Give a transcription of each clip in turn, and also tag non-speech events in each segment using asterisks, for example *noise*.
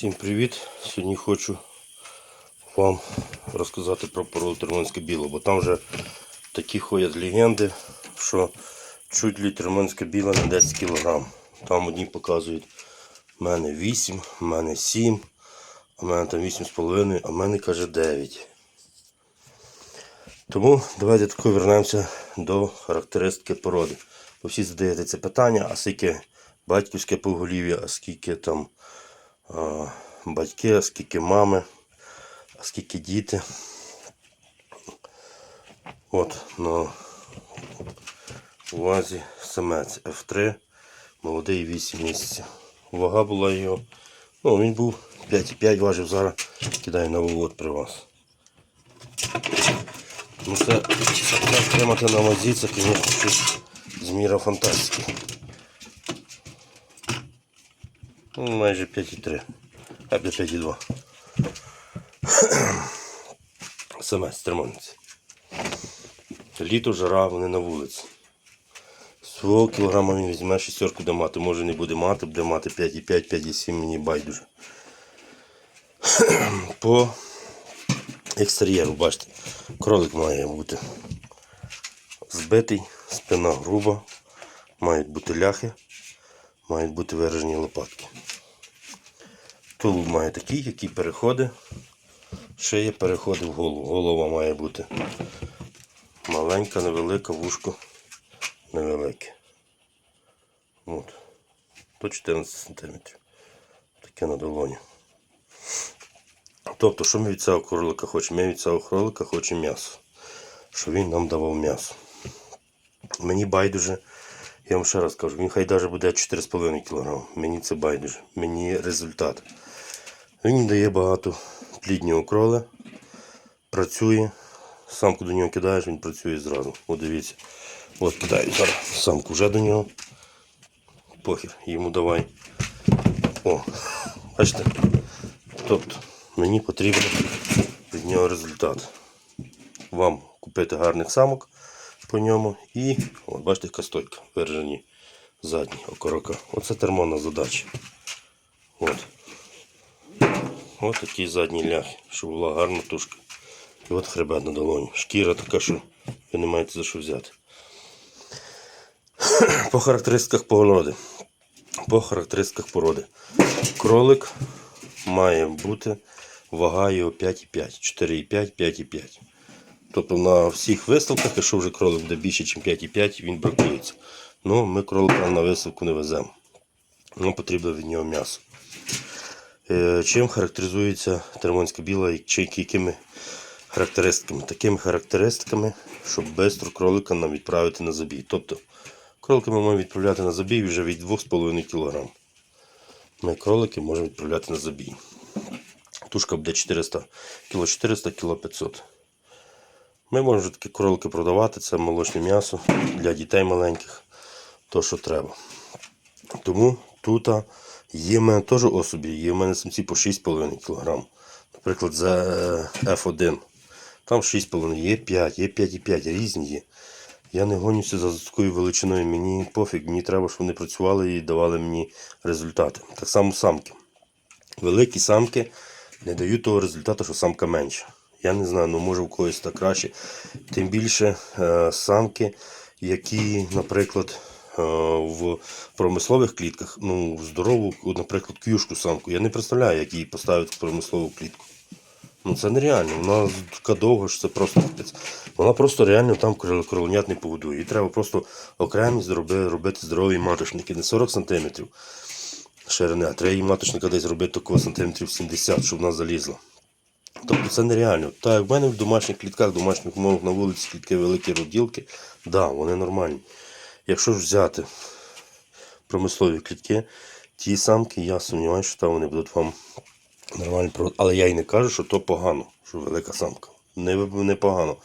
Всім привіт! Сьогодні хочу вам розказати про породу Термонське біло, бо там вже такі ходять легенди, що чуть ли Термонське біло на 10 кг. Там одні показують в мене 8, в мене 7, а в мене там 8,5, а в мене каже 9. Тому давайте тако вернемося до характеристики породи. Бо всі задаєте це питання, а скільки батьківське поголів'я, а скільки там батьки, скільки мами, скільки діти. От на увазі самець F3, молодий 8 місяців. Вага була його. Ну, він був 5,5 важив, зараз кидаю на вивод при вас. Ну це, тримати на вазі, це, звісно, щось з міра фантастики. Ну, майже 5,3. А 5,2. Самець тримається. Літо жара, вони на вулиці. Свого кілограма він візьме шістерку буде мати. Може не буде мати, буде мати 5,5, 5,7, мені байдуже. *clears throat* По екстер'єру, бачите, кролик має бути збитий, спина груба, мають бути ляхи, мають бути виражені лопатки. Тулуб має такий, який переходить, шия переходить в голову. Голова має бути маленька, невелика, вушко невелике. От. До 14 см. Таке на долоні. Тобто, що ми від цього кролика хочемо? Ми від цього кролика хочемо м'ясо. Щоб він нам давав м'ясо. Мені байдуже, я вам ще раз кажу, він хай навіть буде 4,5 кг. Мені це байдуже. Мені результат. Він дає багато пліднього кроли, працює. Самку до нього кидаєш, він працює зразу. От дивіться. От кидаю зараз самку вже до нього. Похер, йому давай. О, бачите? Тобто мені потрібен від нього результат. Вам купити гарних самок по ньому і, от бачите, яка стойка, виражені задні окорока. Оце термонна задача. От. Ось такі задні ляхи, щоб була гарна тушка. І от хребет на долоні. Шкіра така, що ви не маєте за що взяти. По характеристиках породи. По характеристиках породи. Кролик має бути вага його 5,5, 4,5, 5,5. Тобто на всіх виставках, якщо вже кролик буде більше, ніж 5,5, він бракується. Ну, ми кролика на виставку не веземо. Нам потрібно від нього м'ясо. Е, Чим характеризується термонська біла чи якими характеристиками? Такими характеристиками, щоб швидко кролика нам відправити на забій. Тобто кролика ми можемо відправляти на забій вже від 2,5 кг. Ми кролики можемо відправляти на забій. Тушка буде 400 кг 400 кг 500 Ми можемо вже такі кролики продавати, це молочне м'ясо для дітей маленьких, то що треба. Тому тут є в мене теж особі, є в мене самці по 6,5 кг. Наприклад, за F1. Там 6,5, є 5, є 5,5, різні є. Я не гонюся за такою величиною, мені пофіг, мені треба, щоб вони працювали і давали мені результати. Так само самки. Великі самки не дають того результату, що самка менша. Я не знаю, ну може в когось так краще. Тим більше е, самки, які, наприклад, е, в промислових клітках, ну, здорову, наприклад, кюшку самку. Я не представляю, як її поставити в промислову клітку. Ну це нереально. Вона така довга, що це просто капець. Вона просто реально там крол- кроленят не погодує. Їй треба просто окремі робити здорові маточники, не 40 см ширини, а треба їй маточника десь робити такого сантиметрів 70, щоб вона залізла. Тобто це нереально. Так, як в мене в домашніх клітках, в домашніх умовах на вулиці клітки великі роділки, да, вони нормальні. Якщо ж взяти промислові клітки, ті самки, я сумніваюся, що там вони будуть вам нормально продати. Але я й не кажу, що то погано, що велика самка. Не, не погано.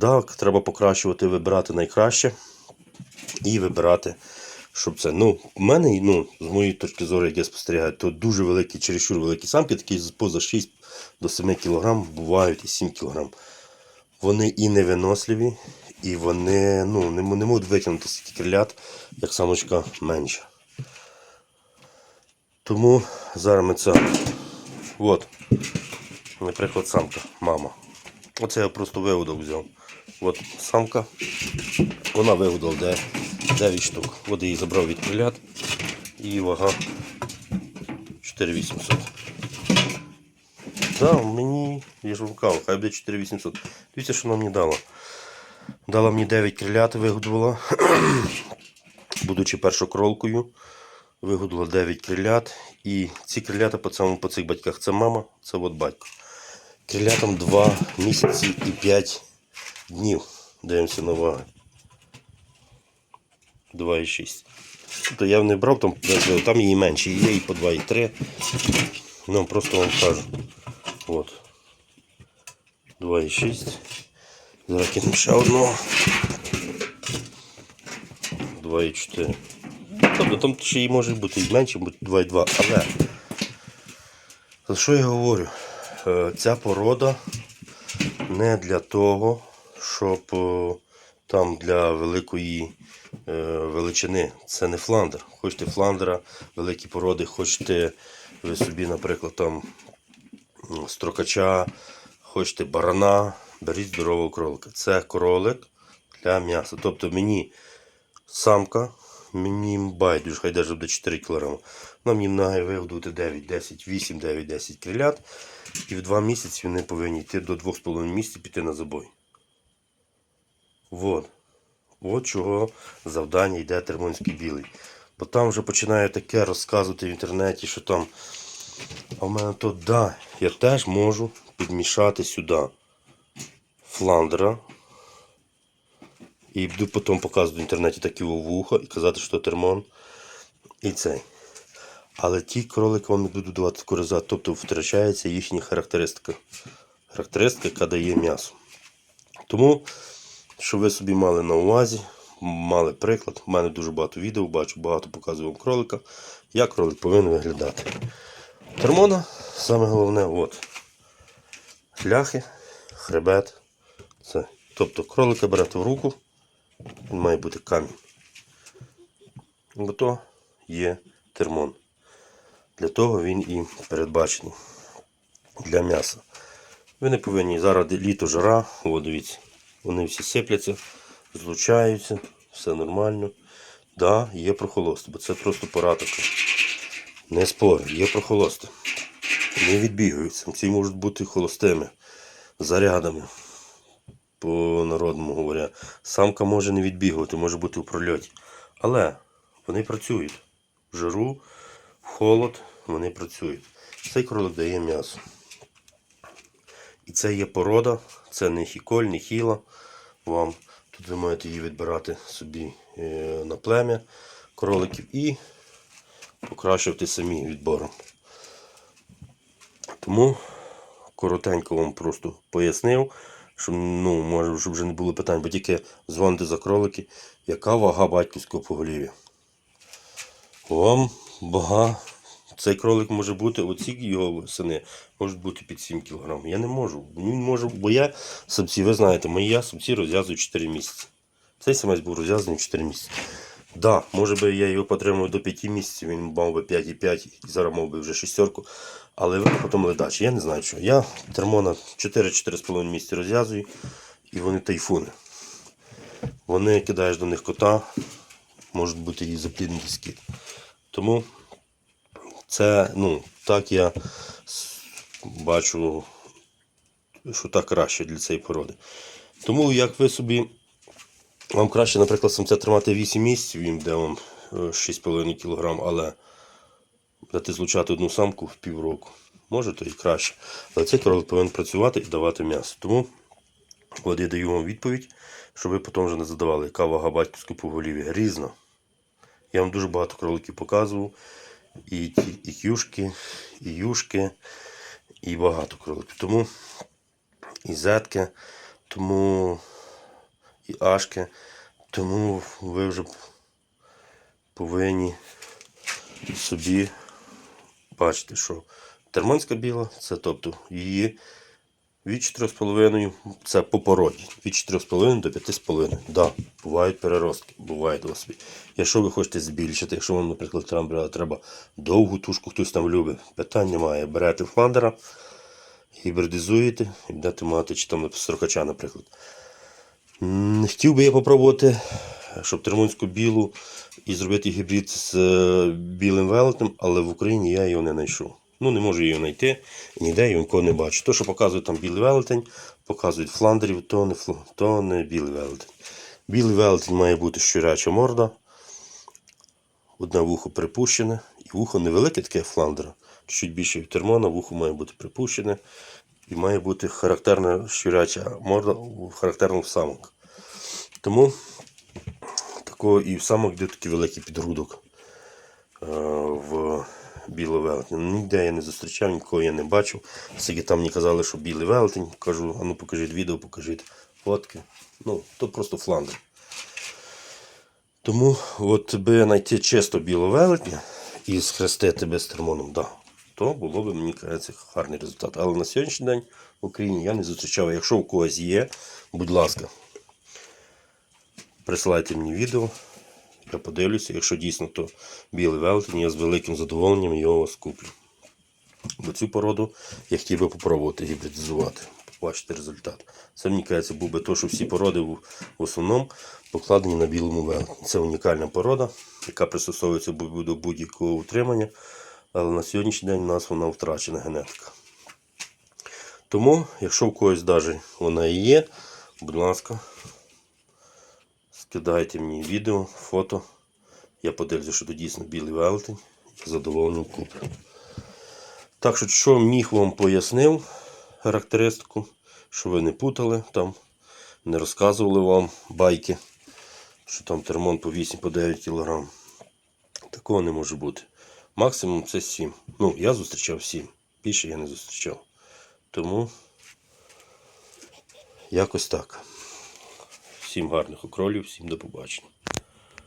Так, треба покращувати, вибирати найкраще і вибирати, щоб це. Ну, в мене, ну, з моєї точки зору, як я спостерігаю, то дуже великі, чересчур великі самки, такі поза 6 до 7 кг, бувають і 7 кг. Вони і невиносливі, і вони ну, не, не можуть витягнути стільки крилят, як самочка менша. Тому зараз ми це. От. Наприклад, самка, мама. Оце я просто вигодок взяв. От самка. Вона вигодила де- 9 штук. От її забрав від крилят. І вага 4800. Так, мені, я ж вукав, хай буде 4800. Дивіться, що вона мені дала. Дала мені 9 крилят, вигодувала. *clears throat* Будучи першокролкою, вигодувала 9 крилят. І ці крилята по, цьому, по цих батьках це мама, це от батько. Крилятам 2 місяці і 5 днів. Дивимося на ваги. 2,6. Тобто я не брав, там, там її менше, є і по 2,3. Ну, просто вам кажу. От. 2,6. Зараз кинемо ще одного. 2,4. Тобто там ще і може бути і менше, бути 2,2. Але за що я говорю? Е, Ця порода не для того, щоб е, там для великої е, величини. Це не фландер. Хочете фландера, великі породи, хочете ви собі, наприклад, там строкача, хочете барана, беріть здорового кролика. Це кролик для м'яса. Тобто мені самка, мені байдуже, хай даже буде 4 кг. Нам їм має вигодувати 9, 10, 8, 9, 10 крилят. І в 2 місяці вони повинні йти до 2,5 місяців піти на забой. Вот. От чого завдання йде термонський білий. Бо там вже починає таке розказувати в інтернеті, що там. А в мене то да, я теж можу підмішати сюди фландера. І буду потім показувати в інтернеті такі вуха і казати, що термон і цей. Але ті кролики вам не будуть давати результат, тобто втрачається їхня характеристика. Характеристика, яка дає м'ясо. Тому, щоб ви собі мали на увазі, мали приклад. У мене дуже багато відео, бачу, багато показую вам кролика, як кролик повинен виглядати. Термона, саме головне, от. Ляхи, хребет. Це. Тобто кролика берете в руку, він має бути камінь. Бо то є термон. Для того він і передбачений для м'яса. Ви не повинні зараз літо жара, о, дивіться, вони всі сипляться, злучаються, все нормально. Да, є прохолости, бо це просто пора така. Не спорю, є прохолости. Не відбігають. Самці можуть бути холостими, зарядами. По народному говоря. Самка може не відбігувати, може бути у прольоті. Але вони працюють. В жару, в холод вони працюють. Цей кролик дає м'ясо. І це є порода, це не хіколь, не хіла. Вам тут ви маєте її відбирати собі е, на плем'я кроликів і покращувати самі відбором. Тому коротенько вам просто пояснив, щоб, ну, може, щоб вже не було питань, бо тільки дзвоните за кролики, яка вага батьківського поголів'я. Вам вага. Цей кролик може бути, оці його сини можуть бути під 7 кг. Я не можу. Він може, бо я самці, ви знаєте, мої я самці розв'язую 4 місяці. Цей самець був розв'язаний 4 місяці. Да, може би я його потримав до 5 місяців, він мав би 5,5 і зараз мав би вже шістерку. Але потім ледачі. Я не знаю що. Я термона 4-4,5 місяці розв'язую і вони тайфуни. Вони кидаєш до них кота, можуть бути і запліднений скид. Тому це, ну, так я бачу, що так краще для цієї породи. Тому як ви собі, вам краще, наприклад, самця тримати 8 місяців, він де вам е, 6,5 кг, але дати злучати одну самку в півроку. Може, то і краще. Але цей кролик повинен працювати і давати м'ясо. Тому от я даю вам відповідь, щоб ви потім вже не задавали, яка вага батьківського поголів'я. Різна. Я вам дуже багато кроликів показував. І, і кюшки, і юшки, і багато кроликів. Тому і зетки, тому і ашки. Тому ви вже повинні собі бачити, що термонська біла, це тобто її Від 4,5 це по породі. Від 4,5 до 5,5. Да, бувають переростки, бувають у. Якщо ви хочете збільшити, якщо вам, наприклад, треба, треба довгу тушку, хтось там любить, питань немає. Берете фландера, гібридизуєте і будете мати, чи там строкача, наприклад. Хотів би я попробувати, щоб термонську білу і зробити гібрид з е, білим велетом, але в Україні я його не знайшов. Ну, не можу її знайти, ніде я нікого не бачу. То, що показують там білий велетень, показують фландерів, то не, фл- то не білий велетень. Білий велетень має бути щуряча морда, одне вухо припущене, і вухо невелике таке фландера, чуть більше від термона, вухо має бути припущене. І має бути характерна щуряча морда, у- характерна в самок. Тому такого і в самок йде такий великий підгрудок е, в біловелетні. Ніде я не зустрічав, нікого я не бачив. Скільки там мені казали, що білий велетень. Кажу, а ну покажіть відео, покажіть фотки. Ну, то просто фландер. Тому от би знайти чисто біловелетня і схрестити без термоном, да, то було б, мені кажеться, гарний результат. Але на сьогоднішній день в Україні я не зустрічав. Якщо у когось є, будь ласка, присилайте мені відео. Я подивлюся, якщо дійсно то білий велетень, я з великим задоволенням його скуплю. Бо цю породу я хотів би попробувати гібридизувати, побачити результат. Це мені кажеться, був би то, що всі породи в, в основному покладені на білому велетні. Це унікальна порода, яка пристосовується до будь-якого утримання, але на сьогоднішній день у нас вона втрачена генетика. Тому, якщо в когось навіть вона і є, будь ласка, скидайте мені відео, фото. Я подивлюся, що це дійсно білий велетень. З задоволенням куплю. Так що, що міг вам пояснив характеристику, що ви не путали там, не розказували вам байки, що там термон по 8-9 кг. Такого не може бути. Максимум це 7. Ну, я зустрічав 7. Більше я не зустрічав. Тому якось так. Всім гарних окролів, всім до побачення.